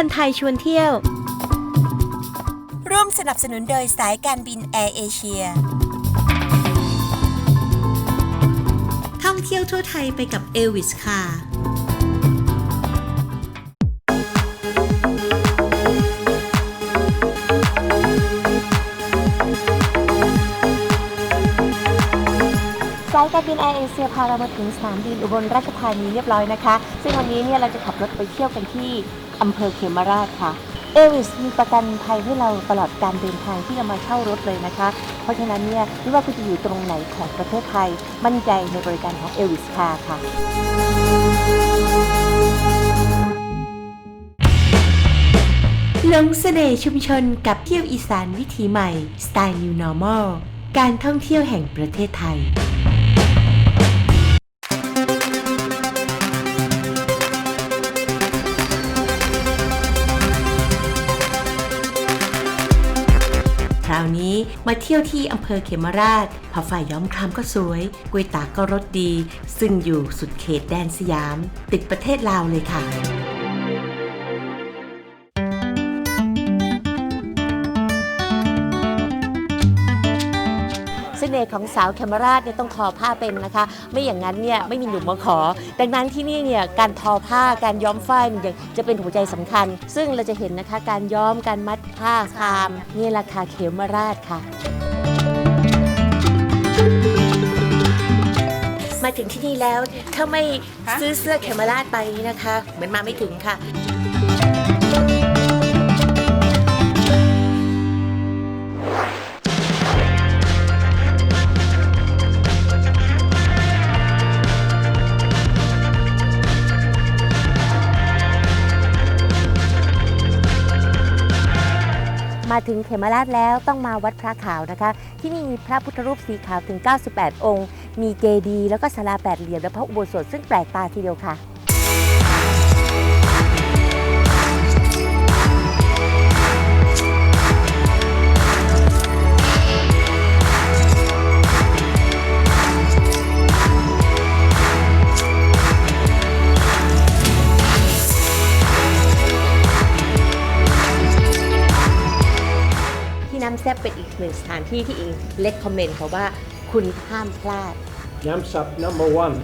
คนไทยชวนเที่ยว ร่วมสนับสนุนโดยสายการบินแอร์เอเชียท่องเที่ยวทั่วไทยไปกับเอวิสค่ะสายการบินแอร์เอเชียพาเรามาถึงสนามบินอุบลราชธานีเรียบร้อยนะคะ ซึ่งวันนี้เนี่ยเราจะขับรถไปเที่ยวกันที่ อำเภอเขมราชค่ะเอวิสมีประกันภัยให้เราตลอดการเดินทางที่เรามาเช่ารถเลยนะคะ เพราะฉะนั้นเนี่ยไม่ว่าคุณจะอยู่ตรงไหนของประเทศไทย มั่นใจในบริการของเอวิสคาค่ะหลงเสน่ห์ชุมชนกับเที่ยวอีสานวิถีใหม่สไตล์ New Normal การท่องเที่ยวแห่งประเทศไทย มาเที่ยวที่อำเภอเขมราชผ้าฝ่ายย้อมครามก็สวยกล้วยตากก็รสดี ซึ่งอยู่สุดเขตแดนสยาม ติดประเทศลาวเลยค่ะ น่ห์ของสาวแคมราชเนี่ยต้องทอผ้าเป็นนะคะ ไม่อย่างนั้นเนี่ยไม่มีหนุ่มมาขอ ดังนั้นที่นี่เนี่ยการทอผ้าการย้อมฝ้ายเนี่ยจะเป็นหัวใจสำคัญ ซึ่งเราจะเห็นนะคะการย้อมการมัดผ้าคามนี่ราคาเขมราชค่ะ มาถึงที่นี่แล้วถ้าไม่ซื้อเสื้อเขมราชไปนะคะ เหมือนมาไม่ถึงค่ะ มาถึงเขมราชแล้วต้องมาวัดพระขาวนะคะ ที่นี่มีพระพุทธรูปสีขาวถึง 98 องค์ มีเจดีย์แล้วก็ศาลาแปดเหลี่ยมและพระอุโบสถซึ่งแปลกตาทีเดียวค่ะ แซ่บเป็นอีกหนึ่งสถานที่ที่อิงเล็กคอมเมนต์ค่ะว่าคุณห้ามพลาด Yam sap number one.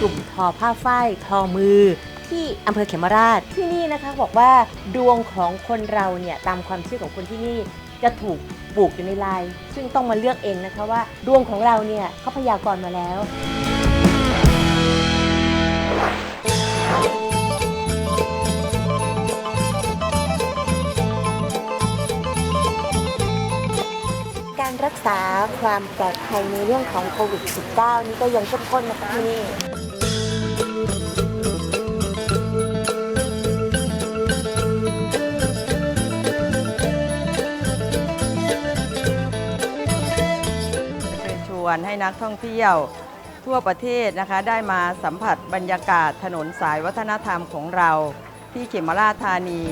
กลุ่มทอผ้าฝ้ายทอมือ ที่อำเภอเขมราชที่นี่นะคะบอกว่าดวงของคนเราเนี่ยตามความเชื่อของคนที่นี่จะถูก ปลูกอยู่ในลาย ซึ่งต้องมาเลือกเองนะคะว่าดวงของเราเนี่ยเขาพยากรณ์มาแล้ว การรักษาความปลอดภัยในเรื่องของโควิด -19 นี่ก็ยังเข้มข้นนะคะที่ วนให้นักท่องเที่ยว ทั่วประเทศนะคะได้มาสัมผัสบรรยากาศถนนสายวัฒนธรรมของเราที่เขมราชธานี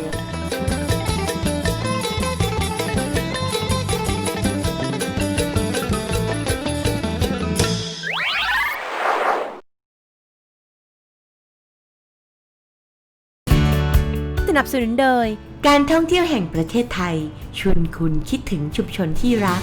สนับสนุนโดย การท่องเที่ยวแห่งประเทศไทย ชวนคุณคิดถึงชุมชนที่รัก